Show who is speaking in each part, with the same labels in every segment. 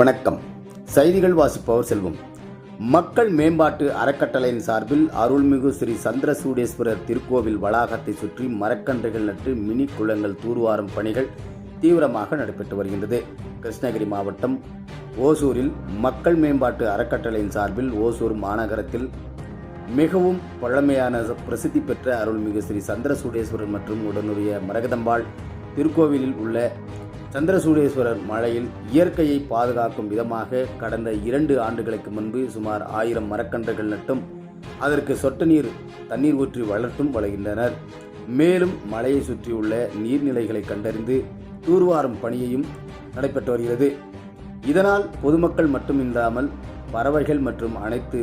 Speaker 1: வணக்கம். செய்திகள் வாசிப்பவர் செல்வம். மக்கள் மேம்பாட்டு அறக்கட்டளையின் சார்பில் அருள்மிகு ஸ்ரீ சந்திரசூடேஸ்வரர் திருக்கோவில் வளாகத்தை சுற்றி மரக்கன்றுகள் நட்டு மினி குளங்கள் தூர்வாரும் பணிகள் தீவிரமாக நடைபெற்று வருகின்றது. கிருஷ்ணகிரி மாவட்டம் ஓசூரில் மக்கள் மேம்பாட்டு அறக்கட்டளையின் சார்பில் ஓசூர் மாநகரத்தில் மிகவும் பழமையான பிரசித்தி பெற்ற அருள்மிகு ஸ்ரீ சந்திரசூடேஸ்வரர் மற்றும் உடனுடைய மரகதம்பாள் திருக்கோவிலில் உள்ள சந்திரசூடேஸ்வரர் மலையில் இயற்கையை பாதுகாக்கும் விதமாக கடந்த இரண்டு ஆண்டுகளுக்கு முன்பு சுமார் ஆயிரம் மரக்கன்றுகள் நட்டும் அதற்கு சொட்டு நீர் தண்ணீர் ஊற்றி வளர்த்தும் வருகின்றனர் மேலும் மலையை சுற்றியுள்ள நீர்நிலைகளை கண்டறிந்து தூர்வாரும் பணியையும் நடைபெற்று வருகிறது. இதனால் பொதுமக்கள் மட்டுமில்லாமல் பறவைகள் மற்றும் அனைத்து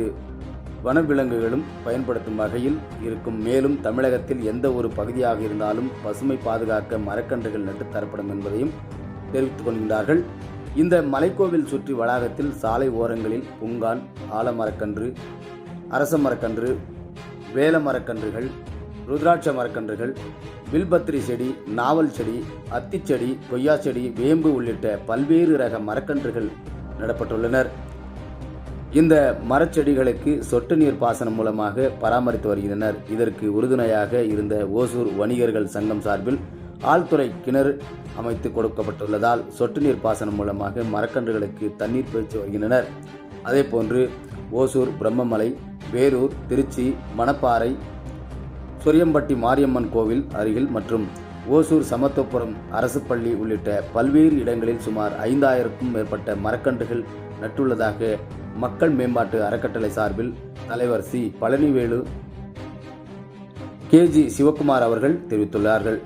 Speaker 1: வனவிலங்குகளும் பயன்படுத்தும் வகையில் இருக்கும். மேலும் தமிழகத்தில் எந்த ஒரு பகுதியாக இருந்தாலும் பசுமை பாதுகாக்க மரக்கன்றுகள் நட்டு தரப்படும் என்பதையும் தெரிவித்துக் கொள்கின்றார்கள். இந்த மலைக்கோவில் சுற்றி வளாகத்தில் சாலை ஓரங்களில் புங்கான் ஆலமரக்கன்று அரச மரக்கன்று வேல மரக்கன்றுகள் ருத்ராட்ச மரக்கன்றுகள் வில்பத்திரி செடி நாவல் செடி அத்திச்செடி கொய்யா செடி வேம்பு உள்ளிட்ட பல்வேறு ரக மரக்கன்றுகள் நடப்பட்டுள்ளனர். இந்த மரச்செடிகளுக்கு சொட்டு நீர் பாசனம் மூலமாக பராமரித்து வருகின்றனர். இதற்கு உறுதுணையாக இருந்த ஓசூர் வணிகர்கள் சங்கம் சார்பில் ஆழ்துறை கிணறு அமைத்து கொடுக்கப்பட்டுள்ளதால் சொட்டு நீர் பாசனம் மூலமாக மரக்கன்றுகளுக்கு தண்ணீர் பாய்ச்சி வருகின்றனர். அதேபோன்று ஓசூர் பிரம்மமலை வேலூர் திருச்சி மணப்பாறை சொரியம்பட்டி மாரியம்மன் கோவில் அருகில் மற்றும் ஓசூர் சமத்துவபுரம் அரசு பள்ளி உள்ளிட்ட பல்வேறு இடங்களில் சுமார் ஐந்தாயிரக்கும் மேற்பட்ட மரக்கன்றுகள் நட்டுள்ளதாக மக்கள் மேம்பாட்டு அறக்கட்டளை சார்பில் தலைவர் சி. பழனிவேலு கேஜி சிவக்குமார் அவர்கள் தெரிவித்துள்ளார்கள்.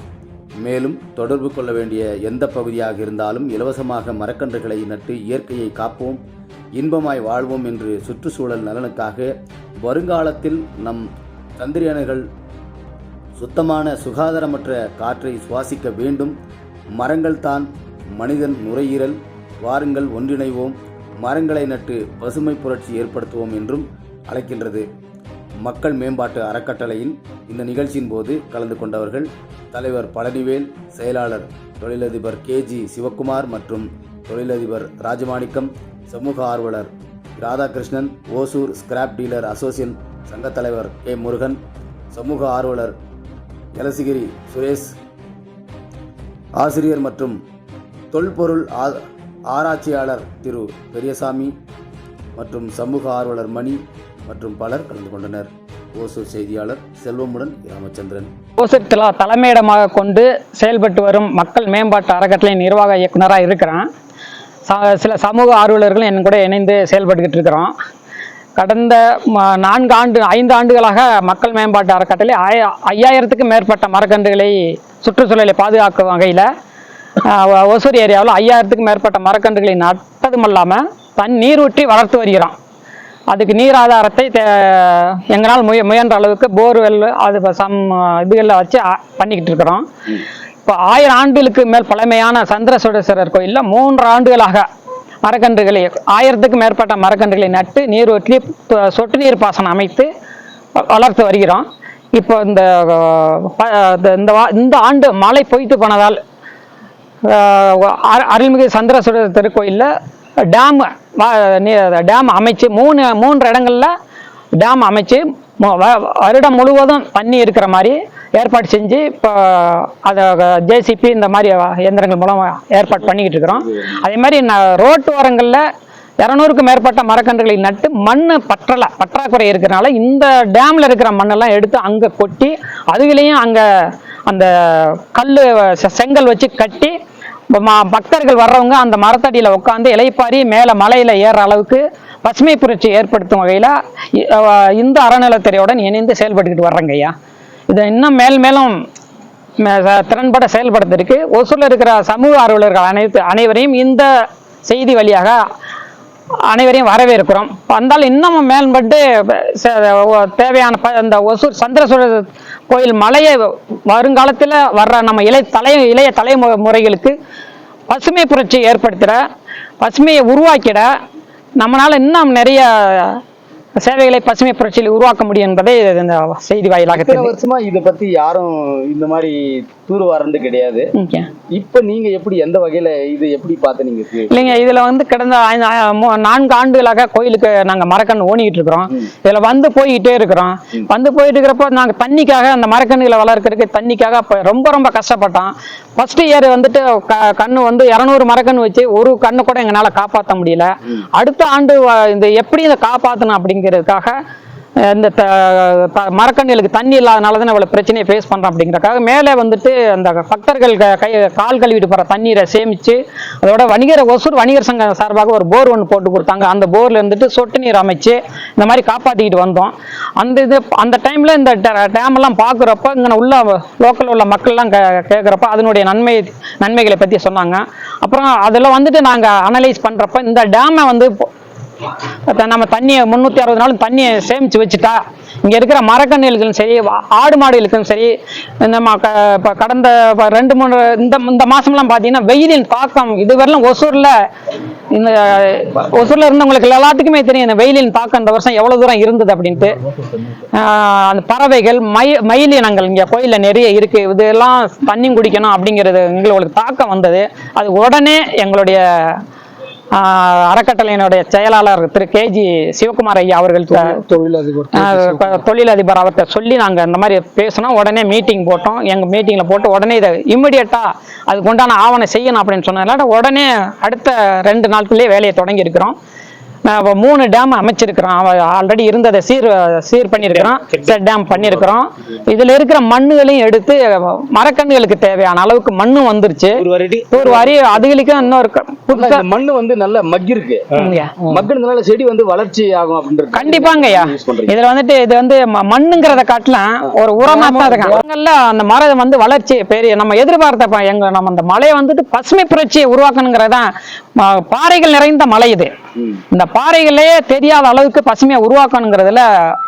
Speaker 1: மேலும் தொடர்பு கொள்ள வேண்டிய எந்த பகுதியாக இருந்தாலும் இலவசமாக மரக்கன்றுகளை நட்டு இயற்கையை காப்போம் இன்பமாய் வாழ்வோம் என்று சுற்றுச்சூழல் நலனுக்காக வருங்காலத்தில் நம் சந்திரியனர்கள் சுத்தமான சுகாதாரமற்ற காற்றை சுவாசிக்க வேண்டும். மரங்கள் தான் மனிதன் நுரையீரல். வாருங்கள் ஒன்றிணைவோம். மரங்களை நட்டு பசுமை புரட்சி ஏற்படுத்துவோம் என்றும் அழைக்கின்றது. மக்கள் மேம்பாட்டு அறக்கட்டளையின் இந்த நிகழ்ச்சியின் போது கலந்து கொண்டவர்கள் தலைவர் பழனிவேல் செயலாளர் தொழிலதிபர் கேஜி சிவக்குமார் மற்றும் தொழிலதிபர் ராஜமாணிக்கம் சமூக ஆர்வலர் Radhakrishnan Hosur scrap dealer association சங்கத் தலைவர் கே முருகன் சமூக ஆர்வலர் எலசிகிரி சுரேஷ் ஆசிரியர் மற்றும் தொல்பொருள் ஆ- ஆராய்ச்சியாளர் திரு பெரியசாமி மற்றும் சமூக ஆர்வலர் மணி மற்றும் பலர் கலந்து கொண்டனர். ஓசூர் செய்தியாளர் செல்வமுடன் ராமச்சந்திரன்.
Speaker 2: ஓசூர் தலா தலைமையிடமாக கொண்டு செயல்பட்டு வரும் மக்கள் மேம்பாட்டு அறக்கட்டளை நிர்வாக இயக்குனராக இருக்கிறேன். ச- சில சமூக ஆர்வலர்களும் என் கூட இணைந்து செயல்பட்டுக்கிட்டு இருக்கிறோம். கடந்த நான்கு ஆண்டு ஐந்து ஆண்டுகளாக மக்கள் மேம்பாட்டு அறக்கட்டளை ஐயாயிரத்துக்கும் மேற்பட்ட மரக்கன்றுகளை சுற்றுச்சூழலை பாதுகாக்கும் வகையில் ஒசூர் ஏரியாவில் ஐயாயிரத்துக்கும் மேற்பட்ட மரக்கன்றுகளை நட்டதும் இல்லாமல் தன் நீரூற்றி வளர்த்து வருகிறோம் அதுக்கு நீர் ஆதாரத்தை தே- எங்களால் முய முயன்ற அளவுக்கு போர்வெல் அது சம் இதுகளில் வச்சு பண்ணிக்கிட்டு இருக்கிறோம் இப்போ ஆயிரம் ஆண்டுகளுக்கு மேல் பழமையான சந்திரசூடேஸ்வரர் கோயிலில் மூன்று ஆண்டுகளாக மரக்கன்றுகளை ஆயிரத்துக்கும் மேற்பட்ட மரக்கன்றுகளை நட்டு நீர் ஊற்றி சொட்டு நீர் பாசனம் அமைத்து வ- வளர்த்து வருகிறோம் இப்போ இந்த ப- இந்த- இந்த வா- இந்த ஆண்டு மழை பொய்த்து போனதால் அருள்மிகு சந்திரசுடர் திருக்கோயிலில் டேம் டேம் அமைச்சு மூணு மூன்று இடங்களில் டேம் அமைச்சு மு- வ- வருடம் முழுவதும் தண்ணி இருக்கிற மாதிரி ஏற்பாடு செஞ்சு இப்போ அதை ஜேசிபி இந்த மாதிரி இயந்திரங்கள் மூலம் ஏற்பாடு பண்ணிக்கிட்டு இருக்கிறோம். அதே மாதிரி நான் ரோட்டு ஓரங்களில் இரநூறுக்கும் மேற்பட்ட மரக்கன்றுகளை நட்டு மண் பற்றலை பற்றாக்குறை இருக்கிறனால இந்த டேமில் இருக்கிற மண்ணெல்லாம் எடுத்து அங்கே கொட்டி அதுகளையும் அங்கே அந்த கல் செங்கல் வச்சு கட்டி பக்தர்கள் வர்றவங்க அந்த மரத்தடியில் உட்காந்து இலைப்பாரி மேலே மலையில் ஏற அளவுக்கு பசுமை புரட்சி ஏற்படுத்தும் வகையில் இந்த அறநிலைத்துறையுடன் இணைந்து செயல்பட்டுக்கிட்டு வர்றேங்க ஐயா. இதை இன்னும் மேல் மேலும் திறன்பட செயல்படுத்திருக்கு ஒசூரில் இருக்கிற சமூக ஆர்வலர்கள் அனைத்து அனைவரையும் இந்த செய்தி வழியாக அனைவரையும் வரவேற்கிறோம். வந்தால் இன்னமும் மேம்பட்டு தேவையான ப- இந்த ஒசூர் சந்திரசூழல் கோயில் மலையை வருங்காலத்தில் வர்ற நம்ம இளைய தலை இளைய தலைமுறைகளுக்கு பசுமை புரட்சி ஏற்படுத்திட பசுமையை உருவாக்கிட நம்மளால் இன்னும் நிறைய சேவைகளை பசுமை புரட்சியில் உருவாக்க முடியும் என்பதை இந்த செய்தி வாயிலாக
Speaker 1: வருஷமா இத பத்தி யாரும் இந்த மாதிரி தூர் வாரந்து கிடையாது. இப்ப நீங்க எப்படி எந்த வகையில இது எப்படி பார்த்து நீங்க
Speaker 2: இல்லைங்க இதுல வந்து கடந்த நான்கு ஆண்டுகளாக கோயிலுக்கு நாங்க மரக்கன்று ஓணிக்கிட்டு இருக்கிறோம். இதுல வந்து போயிட்டே இருக்கிறோம். வந்து போயிட்டு இருக்கிறப்போ நாங்க தண்ணிக்காக அந்த மரக்கன்றுகளை வளர்க்கறதுக்கு தண்ணிக்காக ரொம்ப ரொம்ப கஷ்டப்பட்டோம். ஃபர்ஸ்ட் இயர் வந்துட்டு கண்ணு வந்து இரநூறு மரக்கன்று வச்சு ஒரு கண்ணு கூட எங்களால காப்பாற்ற முடியல. அடுத்த ஆண்டு இந்த எப்படி இதை காப்பாற்றணும் அப்படிங்கிறதுக்காக இந்த த- த- தண்ணி இல்லாதனால தான் இவ்வளோ பிரச்சனையை ஃபேஸ் பண்ணுறோம் அப்படிங்கிறக்காக மேலே வந்துட்டு அந்த பக்தர்கள் க- கை கால் கழுவிட்டு போகிற தண்ணீரை சேமித்து அதோட வணிகர் ஒசூர் வணிகர் சங்கம் சார்பாக ஒரு போர் ஒன்று போட்டு கொடுத்தாங்க. அந்த போர்ல இருந்துட்டு சொட்டு நீர் அமைச்சு இந்த மாதிரி காப்பாற்றிக்கிட்டு வந்தோம். அந்த இது அந்த டைமில் இந்த டேம் பார்க்குறப்ப இங்கே உள்ள லோக்கலில் உள்ள மக்கள்லாம் கே கேட்குறப்ப அதனுடைய நன்மை நன்மைகளை பற்றி சொன்னாங்க. அப்புறம் அதில் வந்துட்டு நாங்கள் அனலைஸ் பண்ணுறப்ப இந்த டேமை வந்து நம்ம தண்ணியை முந்நூற்றி அறுபது நாள் தண்ணியை சேமித்து வச்சுட்டா இங்கே இருக்கிற மரக்கன்றுகளுக்கும் சரி ஆடு மாடுகளுக்கும் சரி இந்த ம- கடந்த ரெண்டு மூணு இந்த இந்த மாதம்லாம் பார்த்தீங்கன்னா வெயிலின் தாக்கம் இதுவரையிலும் ஒசூரில் இந்த ஒசூரில் இருந்தவங்களுக்கு எல்லாத்துக்குமே தெரியும் இந்த வெயிலின் தாக்கம் இந்த வருஷம் எவ்வளோ தூரம் இருந்தது அப்படின்ட்டு. அந்த பறவைகள் மயி மயிலினங்கள் இங்கே கோயிலில் நிறைய இருக்குது இதெல்லாம் தண்ணி குடிக்கணும் அப்படிங்கிறது எங்களுக்கு தாக்கம் வந்தது. அது உடனே எங்களுடைய அறக்கட்டளையினுடைய செயலாளர் திரு கேஜி சிவகுமார் ஐயா அவர்கள்ட்ட
Speaker 3: தொழிலதிபர்
Speaker 2: க- அவர்கிட்ட சொல்லி நாங்கள் இந்த மாதிரி பேசினோம் உடனே மீட்டிங் போட்டோம். எங்கள் மீட்டிங்கில் போட்டு உடனே இதை இம்மிடியட்டாக அதுக்கு உண்டான ஆவணம் செய்யணும் அப்படின்னு சொன்னதுனால உடனே அடுத்த ரெண்டு நாட்குள்ளேயே வேலையை தொடங்கி இருக்கிறோம் இப்போ மூணு டேம் அமைச்சிருக்கிறோம் ஆல்ரெடி இருந்ததை சீர் சீர் பண்ணியிருக்கிறோம் செட் டேம் பண்ணியிருக்கிறோம் இதில் இருக்கிற மண்ணுகளையும் எடுத்து மரக்கன்றுகளுக்கு தேவையான அளவுக்கு மண்ணும் வந்துருச்சு.
Speaker 1: ஒரு
Speaker 2: வாரி அதுகளுக்கும் இன்னொரு
Speaker 1: மண்ணு வந்து நல்ல மக் இருக்கு.
Speaker 2: ம்,
Speaker 1: மக்குனதுனால செடி வந்து வளர்ச்சி ஆகும் அப்படின்றது
Speaker 2: கண்டிப்பாங்கய்யா
Speaker 1: யூஸ் பண்றீங்க.
Speaker 2: இதுல வந்துட்டு இது வந்து ம- மண்ணுங்கிறத காட்டலாம் ஒரு உரமா தான் இருக்கு அங்கெல்லாம் அந்த மரம் வந்து வளர்ச்சி பெரிய நம்ம எதிர்பார்த்த ப- எங்க நம்ம அந்த மலையை வந்துட்டு பசுமை புரட்சியை உருவாக்கணுங்கிறதான் பாறைகள் நிறைந்த மலை இது. இந்த பாறைகளே தெரியாத அளவுக்கு பசுமையை உருவாக்கணுங்கிறதுல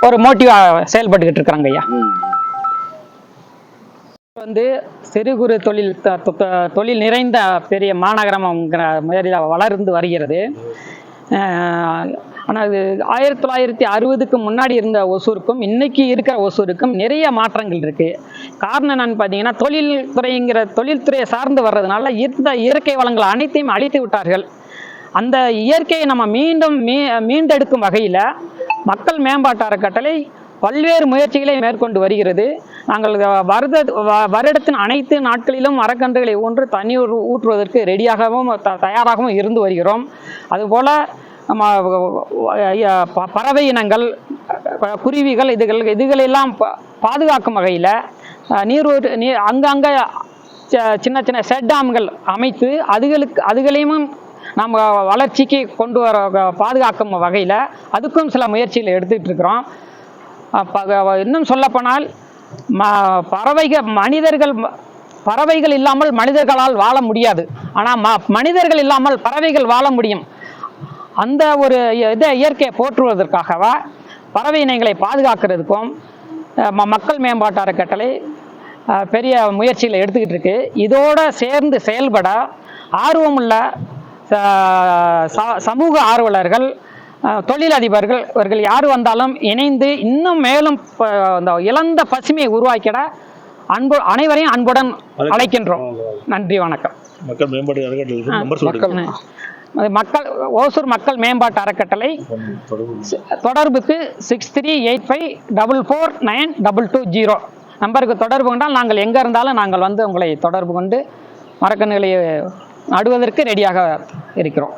Speaker 2: ஒரு மோட்டிவா செயல்பட்டுக்கிட்டு இருக்கிறாங்க ஐயா. வந்து சிறு குறு தொழில் தொழில் நிறைந்த பெரிய மாநகரம்ங்கிற முறையில் வளர்ந்து வருகிறது. ஆனால் இது ஆயிரத்தி தொள்ளாயிரத்தி அறுபதுக்கு முன்னாடி இருந்த ஒசூருக்கும் இன்னைக்கு இருக்கிற ஒசூருக்கும் நிறைய மாற்றங்கள் இருக்கு. காரணம் என்னன்னு பார்த்தீங்கன்னா தொழில்துறைங்கிற தொழில்துறையை சார்ந்து வர்றதுனால இருந்த இயற்கை வளங்கள் அனைத்தையும் அழித்து விட்டார்கள். அந்த இயற்கையை நம்ம மீண்டும் மீ மீண்டெடுக்கும் வகையில் மக்கள் மேம்பாட்டு அறக்கட்டளை பல்வேறு முயற்சிகளை மேற்கொண்டு வருகிறது. நாங்கள் வருட வ- வருடத்தின் அனைத்து நாட்களிலும் மரக்கன்றுகளை ஒன்று தண்ணீர் ஊற்றுவதற்கு ரெடியாகவும் த- தயாராகவும் இருந்து வருகிறோம். அதுபோல் நம்ம ப- பறவை இனங்கள் குருவிகள் இதுகள் இதுகளெல்லாம் பாதுகாக்கும் வகையில் நீர் ஊற்று- நீர் அங்கங்கே சின்ன சின்ன செட் டேம்கள் அமைத்து அதுகளுக்கு அதுகளையும் நம்ம வளர்ச்சிக்கு கொண்டு வர பாதுகாக்கும் வகையில் அதுக்கும் சில முயற்சிகளை எடுத்துக்கிட்டு இருக்கிறோம். அப்ப இன்னும் சொல்லப்போனால் ம பறவைகள் மனிதர்கள் பறவைகள் இல்லாமல் மனிதர்களால் வாழ முடியாது. ஆனால் ம மனிதர்கள் இல்லாமல் பறவைகள் வாழ முடியும். அந்த ஒரு இதை இயற்கையை போற்றுவதற்காகவா பறவை இனங்களை பாதுகாக்கிறதுக்கும் ம- மக்கள் மேம்பாட்டு அறக்கட்டளை பெரிய முயற்சிகளை எடுத்துக்கிட்டு இருக்கு. இதோடு சேர்ந்து செயல்பட ஆர்வமுள்ள சமூக ஆர்வலர்கள் தொழிலதிபர்கள் இவர்கள் யார் வந்தாலும் இணைந்து இன்னும் மேலும் இந்த இழந்த பசுமையை உருவாக்கிட அன்பு அனைவரையும் அன்புடன் அழைக்கின்றோம். நன்றி வணக்கம்.
Speaker 4: மக்கள் மேம்பாட்டு அறக்கட்டளை
Speaker 2: மக்கள் ஓசூர் மக்கள் மேம்பாட்டு அறக்கட்டளை.
Speaker 4: தொடர்பு.
Speaker 2: தொடர்புக்கு six three eight five double four nine double two zero. நம்பருக்கு தொடர்பு கொண்டால் நாங்கள் எங்கே இருந்தாலும் நாங்கள் வந்து உங்களை தொடர்பு கொண்டு மரக்கன்றுகளை நடுவதற்கு ரெடியாக இருக்கிறோம்.